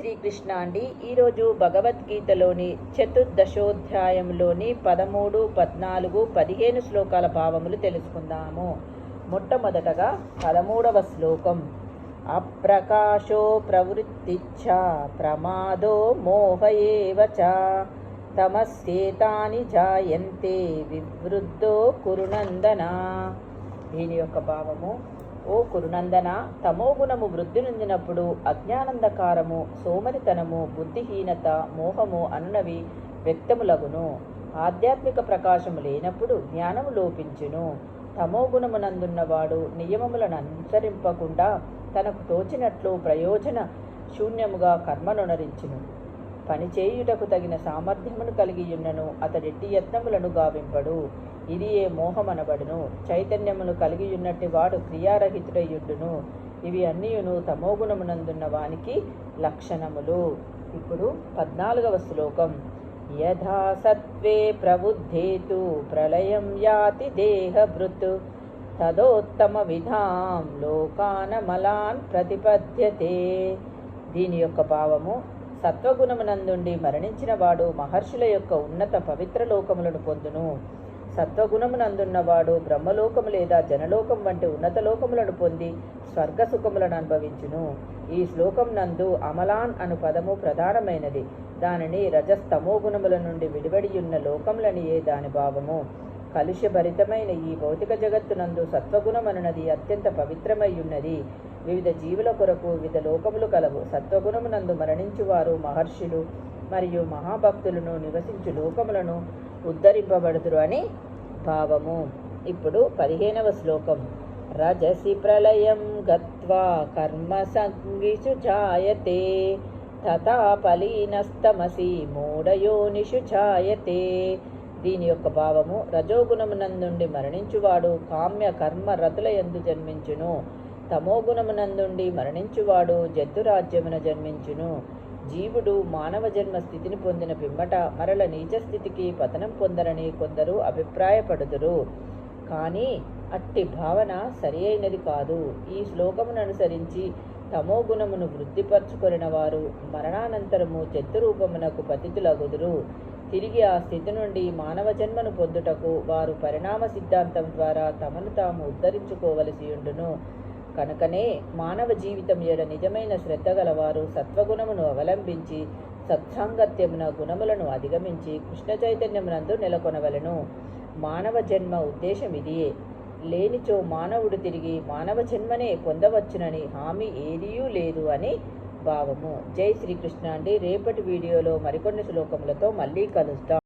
శ్రీకృష్ణ అండి. ఈరోజు భగవద్గీతలోని చతుర్దశోధ్యాయంలోని పదమూడు పద్నాలుగు పదిహేను శ్లోకాల భావములు తెలుసుకుందాము. మొట్టమొదటగా పదమూడవ శ్లోకం. అప్రకాశో ప్రవృత్తిచ్చ ప్రమాదో మోహయేవ చ తమస్యేతాని జాయంతే వివృద్ధో కురునందన. దీని యొక్క భావము ఓ కురునందన తమోగుణము వృద్ధి నొందినప్పుడు అజ్ఞానందకారము సోమరితనము బుద్ధిహీనత మోహము అనునవి వ్యక్తములగును. ఆధ్యాత్మిక ప్రకాశము లేనప్పుడు జ్ఞానము లోపించును. తమోగుణమునందున్నవాడు నియమములను అనుసరింపకుండా తనకు తోచినట్లు ప్రయోజన శూన్యముగా కర్మనునరించును. పనిచేయుటకు తగిన సామర్థ్యమును కలిగి ఉన్నను అతడెట్టి యత్నములను గావింపడు. ఇది ఏ మోహమనబడును? చైతన్యమును కలిగి ఉన్నట్టి వాడు క్రియారహితుడయ్యుండును. ఇవి అన్నియును తమోగుణమునందున్న వానికి లక్షణములు. ఇప్పుడు పద్నాలుగవ శ్లోకం. యథా సత్వే ప్రబుద్ధేతు ప్రళయం యాతి దేహభృత్. తదోత్తమ విధాం లోకానమలాన్ ప్రతిపద్యతే. దీని యొక్క భావము సత్వగుణమునందుండి మరణించిన వాడు మహర్షుల యొక్క ఉన్నత పవిత్ర లోకములను పొందును. సత్వగుణమునందున్నవాడు బ్రహ్మలోకము లేదా జనలోకం వంటి ఉన్నత లోకములను పొంది స్వర్గ సుఖములను అనుభవించును. ఈ శ్లోకం నందు అమలాన్ అను పదము ప్రధానమైనది. దానిని రజస్తమో గుణముల నుండి విడివడియున్న లోకములనియే దాని భావము. కలుషభరితమైన ఈ భౌతిక జగత్తునందు సత్వగుణమనున్నది అత్యంత పవిత్రమై ఉన్నది వివిధ జీవుల కొరకు వివిధ లోకములు కలవు. సత్వగుణమునందు మరణించువారు మహర్షులు మరియు మహాభక్తులను నివసించు లోకములను ఉద్ధరింపబడుదురు అని భావము. ఇప్పుడు పదిహేనవ శ్లోకం. రజసి ప్రళయం గత్వా కర్మ సంగిషు ఛాయతే తథా ఫలీనస్తమసి మూఢయోనిషు ఛాయతే దీని యొక్క భావము రజోగుణమునందుండి మరణించువాడు కామ్య కర్మ రతుల ఎందు జన్మించును. తమోగుణమునందుండి మరణించువాడు జంతురాజ్యమున జన్మించును. జీవుడు మానవ జన్మ స్థితిని పొందిన పిమ్మట మరల నీచ స్థితికి పతనం పొందరని కొందరు అభిప్రాయపడుదురు. కానీ అట్టి భావన సరి అయినది కాదు. ఈ శ్లోకమును అనుసరించి తమో గుణమును వృద్ధిపరచుకొనిన వారు మరణానంతరము చెత్తు రూపమునకు పతితులగుదురు. తిరిగి ఆ స్థితి నుండి మానవ జన్మను పొందుటకు వారు పరిణామ సిద్ధాంతం ద్వారా తమను తాము ఉద్ధరించుకోవలసి ఉండును. కనుకనే మానవ జీవితం ఏడ నిజమైన శ్రద్ధ గలవారు సత్వగుణమును అవలంబించి సత్సాంగత్యమున గుణములను అధిగమించి కృష్ణ చైతన్యమునందు నెలకొనవలను. మానవ జన్మ ఉద్దేశం ఇదియే. లేనిచో మానవుడు తిరిగి మానవ జన్మనే పొందవచ్చునని హామీ ఏదియూ లేదు అని భావము. జై శ్రీకృష్ణ అండి. రేపటి వీడియోలో మరికొన్ని శ్లోకములతో మళ్ళీ కలుస్తాం.